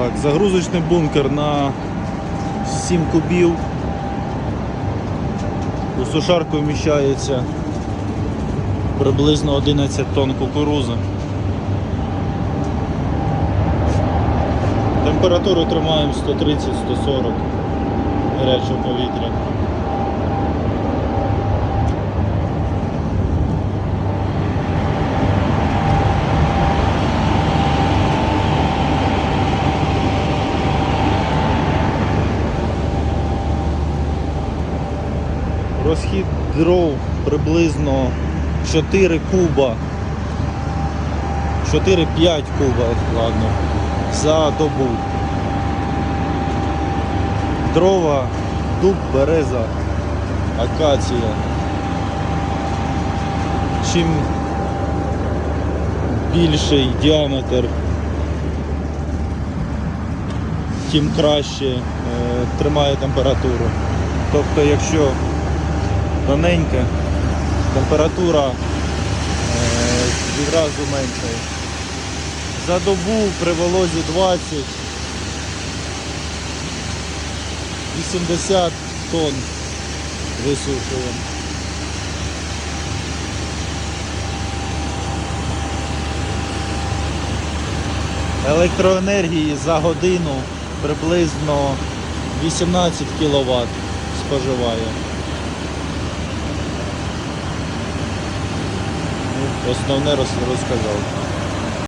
Так, загрузочний бункер на 7 кубів. У сушарку вміщається приблизно 11 тонн кукурузи. Температуру тримаємо 130-140 гарячого повітря. Розхід дров приблизно 4 куба. 4-5 куба, ладно, за добу. Дрова, дуб, береза, акація. Чим більший діаметр, тим краще е, тримає температуру. Тобто, якщо тоненьке, температура е, відразу менша. За добу при волозі 20 80 тонн висушуємо. Електроенергії за годину приблизно 18 кВт споживає. Основне роз- розказав.